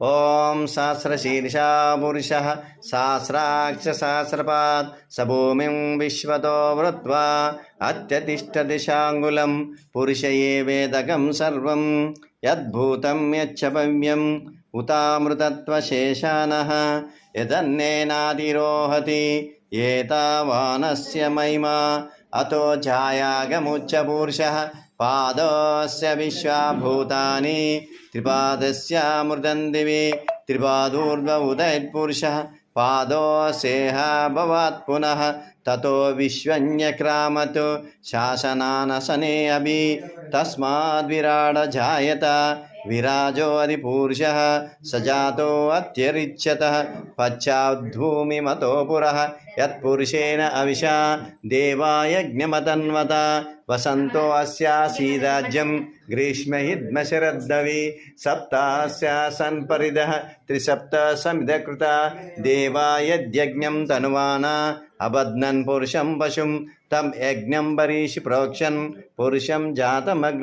ఓం సహస్రశీర్షా పురుష సహస్రాక్ష సహస్రపాత్ స విశ్వతో వృత్వా అత్యతిష్టదిశాంగులం పురుష ఏ వేదకం సర్వం యద్భూతం యచ్చ ఉతామృతత్వశేషాన ఉతామృతత్వశేషానः యదన్నేనాతిరోహతి ఏతావానస్య మహిమా अतो छायागमुच्चपूर्षः पादोऽस्य विश्वाभूतानि त्रिपादस्य मृदन्दिवि त्रिपादूर्भ उदयत्पुरुषः पादोऽ सेहाभवात् पुनः ततो विश्वन्यक्रामत् शासनानशने अपि तस्माद्विराडजायत विराजो स जातोऽत्यरिच्यतः पश्चाद्भूमिमतो पुरः यत्पुरुषेण अविशा देवायज्ञमतन्वत। वसन्तो अस्यासीराज्यं ग्रीष्म हिद्मशरद्दवी सप्तास्यासन् परिदः त्रिसप्तसमिदकृता देवायद्यज्ञं तनुवाना। अबध्नन् पुरुषं पशुं। तं यज्ञं प्रोक्षन प्रोक्षन् जातमग्र